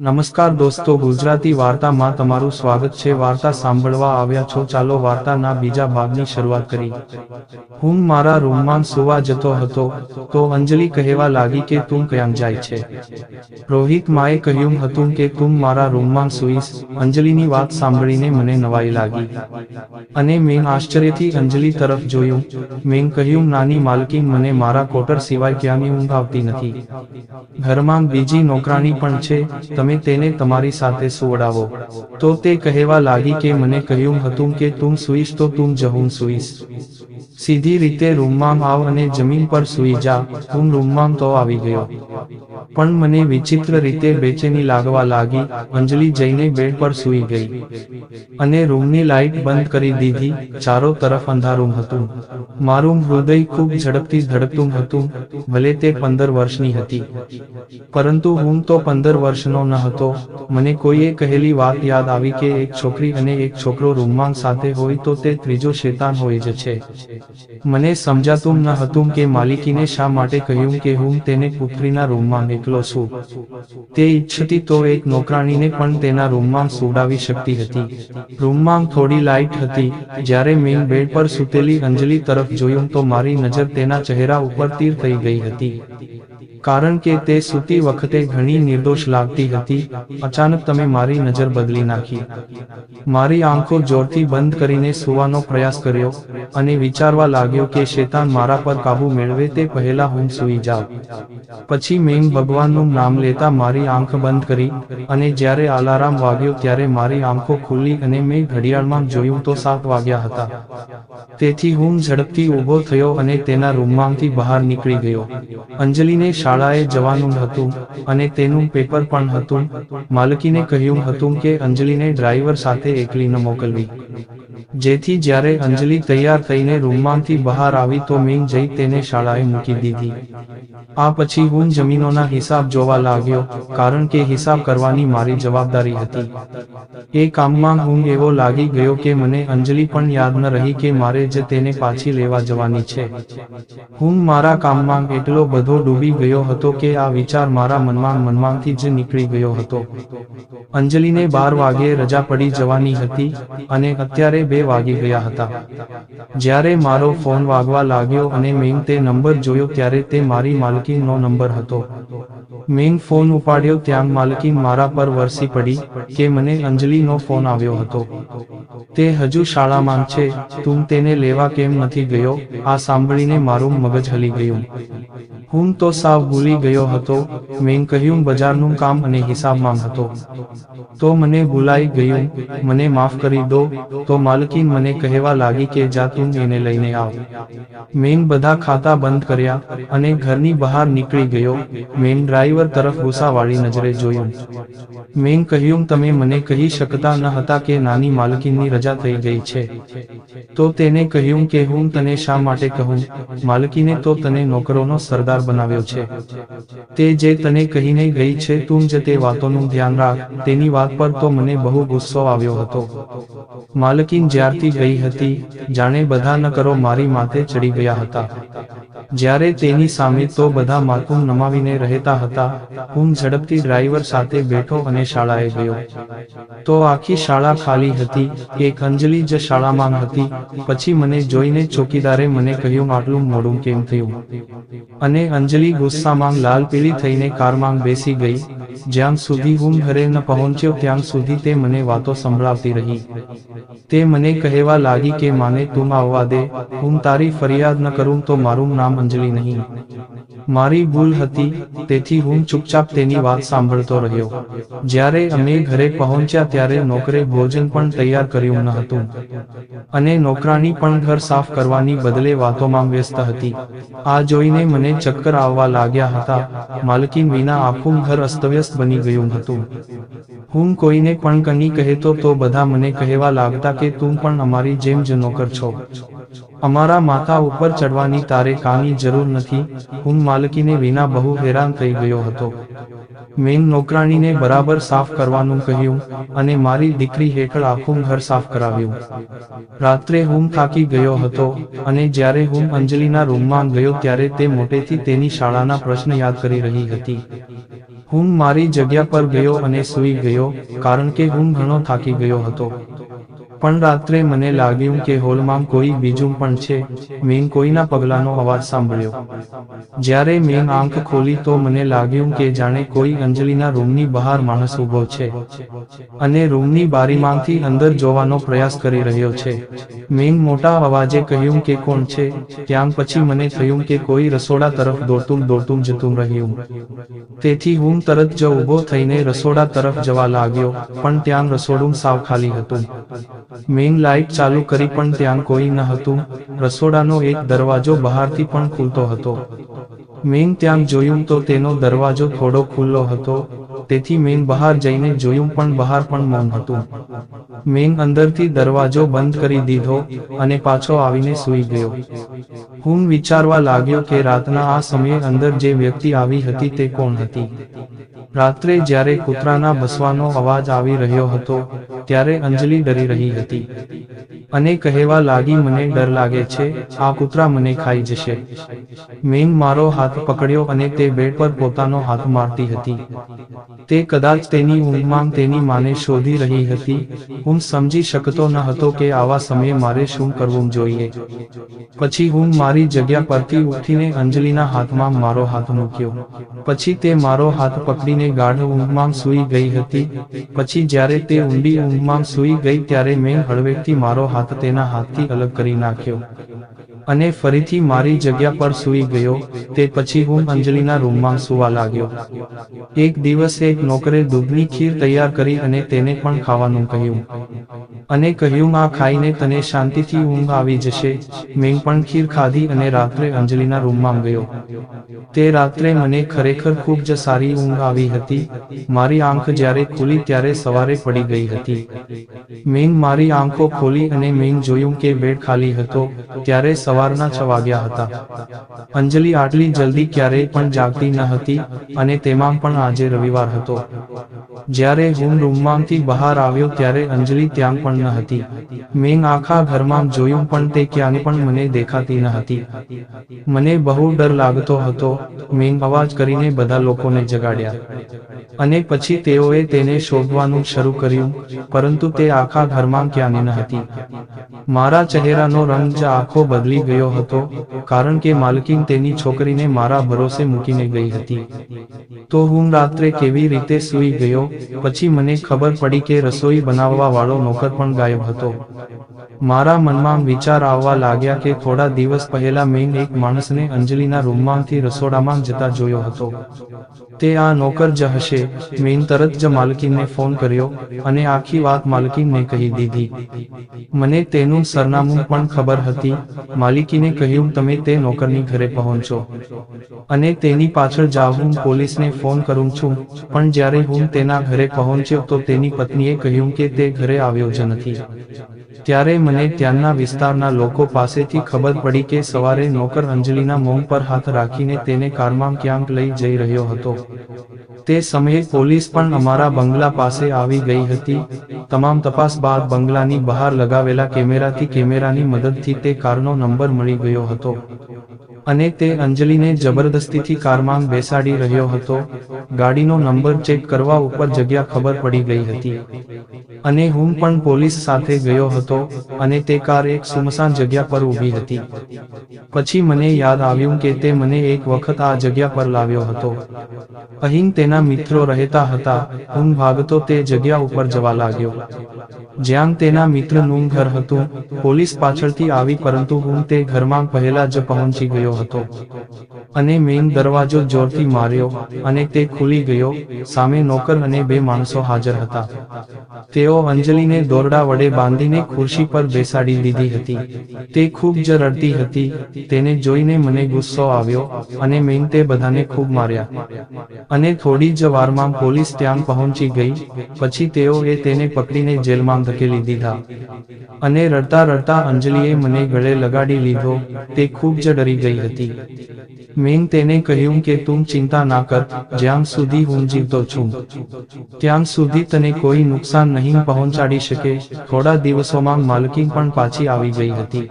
નમસ્કાર દોસ્તો, ગુજરાતી વાર્તામાં તમારું સ્વાગત છે. વાર્તા સાંભળવા આવ્યા છો. ચાલો વાર્તાના બીજા ભાગની શરૂઆત કરી હું મારા રૂમમાં સુવા જતો હતો, તો અંજલિ કહેવા લાગી કે તું ક્યાં જાય છે? રોહિત માએ કહ્યું હતું કે તું મારા રૂમમાં સુઈશ. અંજલિની વાત સાંભળીને મને નવાઈ લાગી. અને મેં આશ્ચર્યથી અંજલિ તરફ જોયું. મેં કહ્યું, નાની માલકી, મને મારા કોટર સિવાય ક્યાંની ઊંઘ આવતી નથી. ઘરમાં બીજી નોકરાણી પણ છે. તમે તેને તમારી સાથે સુવડાવો. તો તે કહેવા લાગી કે મને કહ્યું હતું કે તું સુઈશ તો તું જહું સુઈશ. સીધી રીતે રૂમમાં આવ અને જમીન પર સુઈ જા. હું રૂમમાં તો આવી ગયો. પણ મને વિચિત્ર રીતે બેચેની લાગવા લાગી. અંજલિ જઈને બેડ પર સૂઈ ગઈ. અને રૂમની લાઇટ બંધ કરી દીધી. ચારો તરફ અંધારું હતું. મારું હૃદય ખૂબ ઝડપથી ધડકતું હતું. ભલે તે પંદર વર્ષની હતી. પરંતુ હું તો પંદર વર્ષનો ન હતો. મને કોઈએ કહેલી વાત યાદ આવી કે એક છોકરી અને એક છોકરો રૂમમાં સાથે હોય તો તે ત્રીજો શેતાન હોય જ છે. મને સમજાતું ન હતું કે માલિકીને શા માટે કહ્યું કે હું તેને પુત્રીના રૂમમાં એકલો છું. તે ઈચ્છતી તો એક નોકરાણીને પણ તેના રૂમમાં સુડાવી શકતી હતી. રૂમમાં થોડી લાઇટ હતી. જ્યારે મેં બેડ પર સૂતેલી અંજલિ તરફ જોયું તો મારી નજર તેના ચહેરા ઉપર તીર થઈ ગઈ હતી. કારણ કે તે સૂતી વખતે ઘણી નિર્દોષ લાગતી હતી. અચાનક તમે મારી નજર બદલી નાખી. મારી આંખો જોરથી બંધ કરીને સુવાનો પ્રયાસ કર્યો અને વિચારવા લાગ્યો કે શેતાન મારા પર કાબુ મેળવે તે પહેલા હું સૂઈ જાઉં. પછી મેં ભગવાનનું નામ લેતા મારી આંખ બંધ કરી અને જ્યારે અલારામ વાગ્યો ત્યારે મારી આંખો ખુલ્લી અને મેં ઘડિયાળમાં જોયું તો સાત વાગ્યા હતા. તેથી હું ઝડપથી ઊભો થયો અને તેના રૂમમાંથી બહાર નીકળી ગયો. અંજલિને શાળાએ જવાનું હતું અને તેનું પેપર પણ હતું. માલકીને કહ્યું હતું કે અંજલિને ડ્રાઈવર સાથે એકલી ન મોકલવી. જેથી જ્યારે અંજલિ તૈયાર થઈને રૂમમાંથી બહાર આવી તો મેં જઈ તેને શાળાએ મૂકી દીધી. આ પછી હું જમીનોના હિસાબ જોવા લાગ્યો, કારણ કે હિસાબ કરવાની મારી જવાબદારી હતી. એ કામમાં હું એવો લાગી ગયો કે મને અંજલિ પણ યાદ ન રહી કે મારે જ તેને પાછી લેવા જવાની છે. હું મારા કામમાં એટલો બધો ડૂબી ગયો હતો કે આ વિચાર મારા મનમાં મનમાંથી જ નીકળી ગયો હતો. અંજલિને બાર વાગે રજા પડી જવાની હતી અને અત્યારે બે વાગી ગયા હતા. જ્યારે મારો ફોન વાગવા લાગ્યો અને મેં તે નંબર જોયો ત્યારે તે મારી માલકીનો નંબર હતો. મેં ફોન ઉપાડ્યો ત્યાં માલકી મારા પર વરસી પડી કે મને અંજલિનો ફોન આવ્યો હતો. તે હજુ શાળામાં છે, તું તેને લેવા કેમ નથી ગયો? આ સાંભળીને મારું મગજ હલી ગયું. હું તો સાવ ભૂલી ગયો હતો, મેં કહ્યું બજારનું કામ અને હિસાબમાં હતો. તો મને ભૂલાઈ ગયું, મને માફ કરી દો, તો માલકીન મને કહેવા લાગી કે જા તું એને લઈને આવ. મેં બધા ખાતા બંધ કર્યા અને ઘરની બહાર નીકળી ગયો. મેં ડ્રાઈવર તરફ ગુસ્સાવાળી નજરે જોયું. મેં કહ્યું, તમે મને કહી શકતા ન હતા કે નાની માલકીની રજા થઈ ગઈ છે. તો તેને કહ્યું કે, હું તને શા માટે કહું? માલકીને તો તને નોકરોનો સરદાર બનાવ્યો છે. તે જે તને કહીને ગઈ છે, તું જ તે વાતોનું ધ્યાન રાખ. તેની વાત પર તો મને બહુ ગુસ્સો આવ્યો હતો. માલકીન જ્યારથી ગઈ હતી, જાણે બધા ન કરો મારી માથે ચડી ગયા હતા. જ્યારે તેની સામે તો બધા માથું નમાવીને રહેતા હતા હું ઝડપથી ડ્રાઈવર સાથે બેઠો અને શાળાએ ગયો. તો આખી શાળા ખાલી હતી, એક અંજલિ જ શાળામાં હતી. પછી મને જોઈને ચોકીદારે મને કહ્યું, આટલું મોડું કેમ થયું? અને અંજલિ ગુસ્સામાં લાલ પીળી થઈને કારમાં બેસી ગઈ. જ્યાં સુધી હું ઘરે ન પહોંચ્યો, ત્યાં સુધી તે મને વાતો સંભળાવતી રહી. તે મને કહેવા લાગી કે, માને, તું આવવા દે. હું તારી ફરિયાદ ન કરું તો મારું નામ અંજલિ નહીં. મારી ભૂલ હતી, તેથી હું ચૂપચાપ તેની વાત સાંભળતો રહ્યો. જ્યારે અમે ઘરે પહોંચ્યા ત્યારે નોકરે ભોજન પણ તૈયાર કર્યું ન હતું. અને નોકરાણી પણ ઘર સાફ કરવાની બદલે વાતોમાં વ્યસ્ત હતી. આ જોઈને મને ચક્કર આવવા લાગ્યા હતા. માલકીન વિના આખું ઘર અસ્તવ્યસ્ત બની ગયું હતું. હું કોઈને પણ કની કહેતો તો બધા મને કહેવા લાગતા કે તું પણ અમારી જેમ જ નોકર છો. અમારા માથા ઉપર ચડવાની તારે કાની જરૂર નથી. હું માલકીને વિના બહુ હેરાન થઈ ગયો હતો. મેં નોકરાણીને બરાબર સાફ કરવાનું કહ્યું અને મારી દીકરી હેઠળ આખું ઘર સાફ કરાવ્યું. રાત્રે હું થાકી ગયો હતો અને જ્યારે હું અંજલિના રૂમમાં ગયો ત્યારે તે મોટેથી તેની શાળાના પ્રશ્ન યાદ કરી રહી હતી. હું મારી જગ્યા પર ગયો અને સૂઈ ગયો, કારણ કે હું ઘણો થાકી ગયો હતો. પણ રાત્રે મને લાગ્યું કે હોલમાં કોઈ બીજું પણ છે. મેં કોઈના પગલાંનો અવાજ સાંભળ્યો. જ્યારે મેં આંખ ખોલી તો મને લાગ્યું કે જાણે કોઈ અંજલિના રૂમની બહાર માણસ ઊભો છે. અને રૂમની બારીમાંથી અંદર જોવાનો પ્રયાસ કરી રહ્યો છે. મેં મોટા અવાજે કહ્યું કે કોણ છે? ત્યાં પછી મને થયું કે કોઈ રસોડા તરફ દોડતું દોડતું જતું રહ્યું. તેથી હું તરત જ ઊભો થઈને રસોડા તરફ જવા લાગ્યો, પણ ત્યાં રસોડું સાવ ખાલી હતું. મેં લાઇટ ચાલુ કરી પણ ત્યાં કોઈ ન હતું. રસોડાનો એક દરવાજો બહારથી પણ ખુલતો હતો. મેં ત્યાં જોયું તો તેનો દરવાજો થોડો ખુલ્લો હતો. તેથી મેં બહાર જઈને જોયું પણ બહાર પણ મૌન હતું. મેં અંદરથી દરવાજો બંધ કરી દીધો અને પાછો આવીને સૂઈ ગયો. હું વિચારવા લાગ્યો કે રાતના આ સમયે અંદર જે વ્યક્તિ આવી હતી તે કોણ હતી? રાત્રે જ્યારે કૂતરાના ભસવાનો અવાજ આવી રહ્યો હતો, ત્યારે અંજલિ ડરી રહી હતી. અને કહેવા લાગી, મને ડર લાગે છે, આ કૂતરા મને ખાઈ જશે. મેં મારો હાથ પકડ્યો અને તે બેડ પર પોતાનો હાથ મારતી હતી. તે કદાચ તેની ઊંઘમાં તેની માને શોધી રહી હતી. હું સમજી શકતો ન હતો કે આવા સમયે મારે શું કરવું જોઈએ. પછી હું મારી જગ્યા પરથી ઉઠીને અંજલિના હાથમાં મારો હાથ મૂક્યો. પછી તે મારો હાથ પકડીને ગાઢ ઊંઘમાં સૂઈ ગઈ હતી. પછી જ્યારે તે ઊંડી ઊંઘમાં સૂઈ ગઈ ત્યારે મેં હળવેકથી મારો હાથ તેના હાથથી અલગ કરી નાખ્યો. અને ફરીથી મારી જગ્યા પર સૂઈ ગયો, તે પછી હું અંજલિના રૂમમાં સૂવા લાગ્યો. એક દિવસ એક નોકરે દૂધની ખીર તૈયાર કરી અને તેને પણ ખાવાનું કહ્યું. અને કહ્યું, આ ખાઈને તને શાંતિથી ઊંઘ આવી જશે. મેં પણ ખીર ખાધી અને રાત્રે અંજલિના રૂમમાં ગયો. તે રાત્રે મને ખરેખર ખૂબ જ સારી ઊંઘ આવી હતી. મારી આંખ જ્યારે ખુલી ત્યારે સવારે પડી ગઈ હતી. મેં મારી આંખો ખોલી અને મેં જોયું કે બેડ ખાલી હતો, ત્યારે સવારના છ વાગ્યા હતા. અંજલિ આટલી જલ્દી ક્યારેય પણ જાગતી ન હતી અને તેમાં પણ આજે રવિવાર હતો. જ્યારે હું રૂમમાંથી બહાર આવ્યો ત્યારે અંજલિ ત્યાં પણ ન હતી. મેં આખા ઘરમાં જોયું પણ તે ક્યાંય પણ મને દેખાતી ન હતી. મને બહુ ડર લાગતો હતો. મેં અવાજ કરીને બધા લોકોને જગાડ્યા. અને પછી તેઓએ તેને શોધવાનું શરૂ કર્યું, પરંતુ તે આખા ઘરમાં ક્યાંય ન હતી. મારા ચહેરાનો રંગ જ આખો બદલી ગયો હતો, કારણ કે માલકીન તેની છોકરીને મારા ભરોસે મૂકીને ગઈ હતી. તો હું રાત્રે કેવી રીતે સૂઈ ગયો, પછી મને ખબર પડી કે રસોઈ બનાવવા વાળો નોકર પણ ગાયબ હતો. મારા મનમાં વિચાર આવવા લાગ્યા કે થોડા દિવસ પહેલા મેં એક માણસને અંજલિના રૂમમાંથી રસોડામાં જતા જોયો હતો. તે આ નોકર જ હશે. મેં તરત જ માલકીનને ફોન કર્યો અને આખી વાત માલકીનને કહી દીધી. મને તેનું સરનામું પણ ખબર હતી. માલિકીને કહ્યું, તમે તે નોકરની ઘરે પહોંચો. અને તેની પાછળ જાવ હું પોલીસને ફોન કરું છું. પણ જ્યારે હું તેના ઘરે પહોંચ્યો તો તેની પત્નીએ કહ્યું કે તે ઘરે આવ્યો જ નથી. ત્યારે મને ત્યાંના વિસ્તારના લોકો પાસેથી ખબર પડી કે સવારે નોકર અંજલિના મોં પર હાથ રાખીને તેને કારમાં ક્યાંક લઈ જઈ રહ્યો હતો. તે સમયે પોલીસ પણ અમારા બંગલા પાસે આવી ગઈ હતી. તમામ તપાસ બાદ બંગલાની બહાર લગાવેલા કેમેરાથી કેમેરાની મદદથી તે કારનો નંબર મળી ગયો હતો. અને તે અંજલિને જબરદસ્તીથી કારમાં બેસાડી રહ્યો હતો. ગાડીનો નંબર ચેક કરવા ઉપર જગ્યા ખબર પડી ગઈ હતી. અને હું પણ પોલીસ સાથે ગયો હતો અને તે કાર એક સુમસાન જગ્યા પર ઊભી હતી. પછી મને યાદ આવ્યું કે તે મને એક વખત આ જગ્યા પર લાવ્યો હતો. અહીં તેના મિત્રો રહેતા હતા. હું ભાગતો તે જગ્યા ઉપર જવા લાગ્યો. જ્યાં તેના મિત્રનું ઘર હતું, પોલીસ પાછળથી આવી પરંતુ હું તે ઘરમાં પહેલા જ પહોંચી ગયો હતો. અને મેઇન દરવાજો જોરથી માર્યો અને તે ખુલી ગયો, સામે નોકર અને બે માણસો હાજર હતા. તેઓ અંજલિને દોરડા વડે બાંધીને ખુરશી પર બેસાડી દીધી હતી. તે ખૂબ જ રડતી હતી, તેને જોઈને મને ગુસ્સો આવ્યો અને મેઇન તે બધાને ખૂબ માર્યા. અને થોડી જ વારમાં પોલીસ ત્યાં પહોંચી ગઈ, પછી તેઓએ તેને પકડીને જેલમાં ધકેલી દીધા. અને રડતા રડતા અંજલિએ મને ગળે લગાડી લીધો. તે ખૂબ જ ડરી ગઈ હતી. મેં તેને કહ્યું કે તું ચિંતા ના કર, જ્યાં સુધી હું જીવતો છું. ત્યાં સુધી તને કોઈ નુકસાન નહીં પહોંચાડી શકે. થોડા દિવસોમાં માલકીન પણ પાછી આવી ગઈ હતી.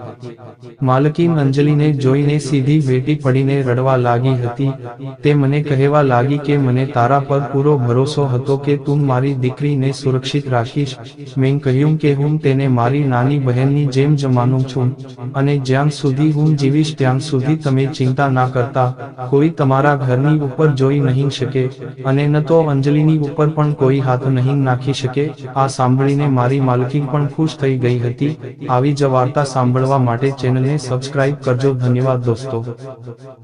માલકીન અંજલિને જોઈને સીધી વેટી પડીને રડવા લાગી હતી. તે મને કહેવા લાગી કે મને તારા પર પૂરો ભરોસો હતો કે તું મારી દીકરીને સુરક્ષિત રાખીશ. મેં કહ્યું કે હું તેને મારી નાની બહેનની જેમ જ માનું છું. અને જ્યાં સુધી હું જીવીશ, ત્યાં સુધી તમે ચિંતા ના કરતા, કોઈ તમારા ઘરની ઉપર જોઈ નહીં શકે અને ન તો અંજલિની ઉપર પણ કોઈ હાથ નહીં નાખી શકે. આ સાંભળીને મારી માલકીન પણ ખુશ થઈ ગઈ હતી. આવી જ વાર્તા સાંભળવા માટે ચેનલને સબસ્ક્રાઇબ કરજો. ધન્યવાદ દોસ્તો.